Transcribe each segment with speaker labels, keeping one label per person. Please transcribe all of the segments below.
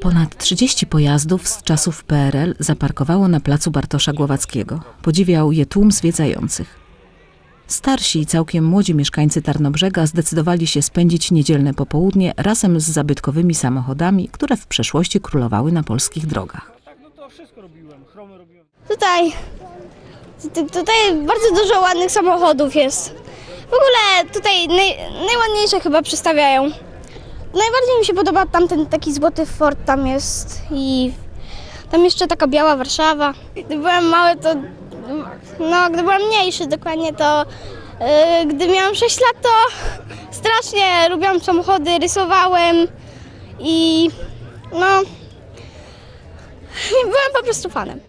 Speaker 1: Ponad 30 pojazdów z czasów PRL zaparkowało na placu Bartosza Głowackiego. Podziwiał je tłum zwiedzających. Starsi i całkiem młodzi mieszkańcy Tarnobrzega zdecydowali się spędzić niedzielne popołudnie razem z zabytkowymi samochodami, które w przeszłości królowały na polskich drogach.
Speaker 2: Tutaj, tu- tutaj bardzo dużo ładnych samochodów jest. W ogóle tutaj naj, najładniejsze chyba przedstawiają. Najbardziej mi się podoba tamten taki złoty Ford tam jest i tam jeszcze taka biała Warszawa. Gdy byłem mały to, no gdy byłem mniejszy dokładnie to, yy, gdy miałem 6 lat to strasznie lubiłam samochody, rysowałem i no byłem po prostu fanem.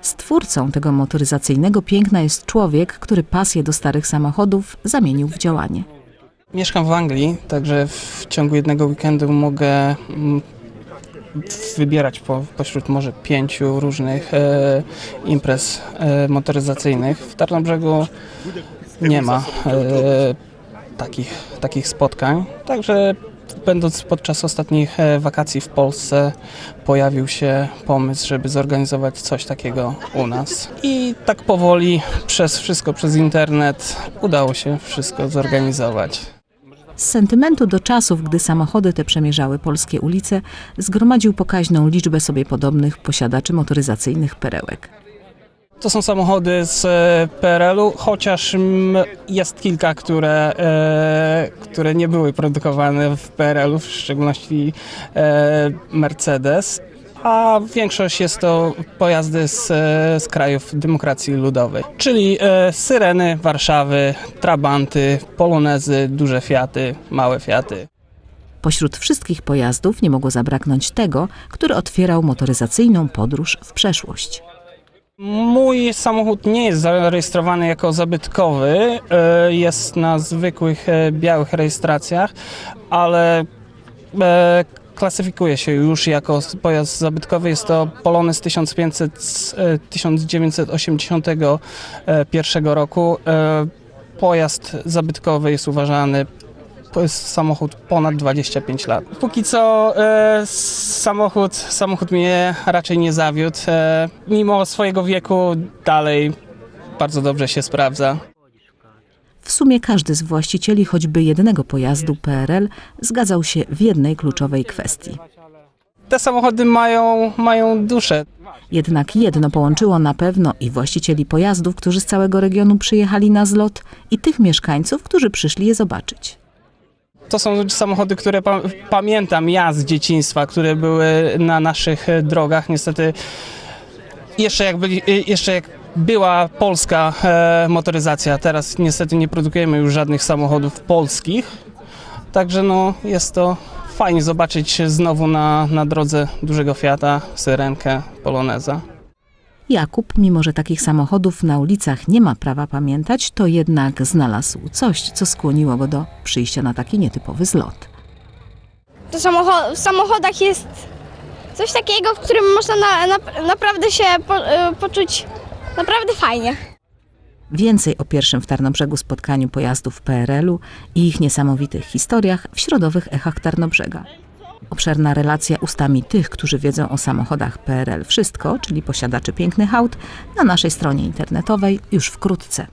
Speaker 1: Stwórcą tego motoryzacyjnego piękna jest człowiek, który pasję do starych samochodów zamienił w działanie.
Speaker 3: Mieszkam w Anglii, także w ciągu jednego weekendu mogę mm, wybierać po, pośród może pięciu różnych e, imprez e, motoryzacyjnych. W Tarnobrzegu nie ma e, takich, takich spotkań, także będąc podczas ostatnich e, wakacji w Polsce pojawił się pomysł, żeby zorganizować coś takiego u nas. I tak powoli przez wszystko, przez internet udało się wszystko zorganizować.
Speaker 1: Z sentymentu do czasów, gdy samochody te przemierzały polskie ulice, zgromadził pokaźną liczbę sobie podobnych posiadaczy motoryzacyjnych perełek.
Speaker 3: To są samochody z e, PRL-u, chociaż jest kilka, które, e, które nie były produkowane w PRL-u, w szczególności e, Mercedes, a większość jest to pojazdy z, e, z krajów demokracji ludowej, czyli e, Syreny, Warszawy, Trabanty, Polonezy, duże Fiaty, małe Fiaty.
Speaker 1: Pośród wszystkich pojazdów nie mogło zabraknąć tego, który otwierał motoryzacyjną podróż w przeszłość.
Speaker 3: Mój samochód nie jest zarejestrowany jako zabytkowy, e, jest na zwykłych e, białych rejestracjach, ale klasyfikuje się już jako pojazd zabytkowy. Jest to 1500 z e, 1981 roku. E, Pojazd zabytkowy jest uważany to jest samochód ponad 25 lat. Póki co e, samochód, samochód mnie raczej nie zawiódł. E, mimo swojego wieku dalej bardzo dobrze się sprawdza.
Speaker 1: W sumie każdy z właścicieli choćby jednego pojazdu PRL zgadzał się w jednej kluczowej kwestii.
Speaker 3: Te samochody mają, mają duszę.
Speaker 1: Jednak jedno połączyło na pewno i właścicieli pojazdów, którzy z całego regionu przyjechali na zlot, i tych mieszkańców, którzy przyszli je zobaczyć.
Speaker 3: To są samochody, które pa pamiętam ja z dzieciństwa, które były na naszych drogach. Niestety jeszcze jak, byli, jeszcze jak była polska e, motoryzacja, teraz niestety nie produkujemy już żadnych samochodów polskich. Także no, jest to fajnie zobaczyć znowu na, na drodze dużego Fiata, Syrenkę, Poloneza.
Speaker 1: Jakub, mimo że takich samochodów na ulicach nie ma prawa pamiętać, to jednak znalazł coś, co skłoniło go do przyjścia na taki nietypowy zlot.
Speaker 2: To samocho- w samochodach jest coś takiego, w którym można na, na, naprawdę się po, y, poczuć naprawdę fajnie.
Speaker 1: Więcej o pierwszym w Tarnobrzegu spotkaniu pojazdów PRL-u i ich niesamowitych historiach w środowych echach Tarnobrzega. Obszerna relacja ustami tych, którzy wiedzą o samochodach PRL wszystko, czyli posiadaczy pięknych aut, na naszej stronie internetowej już wkrótce.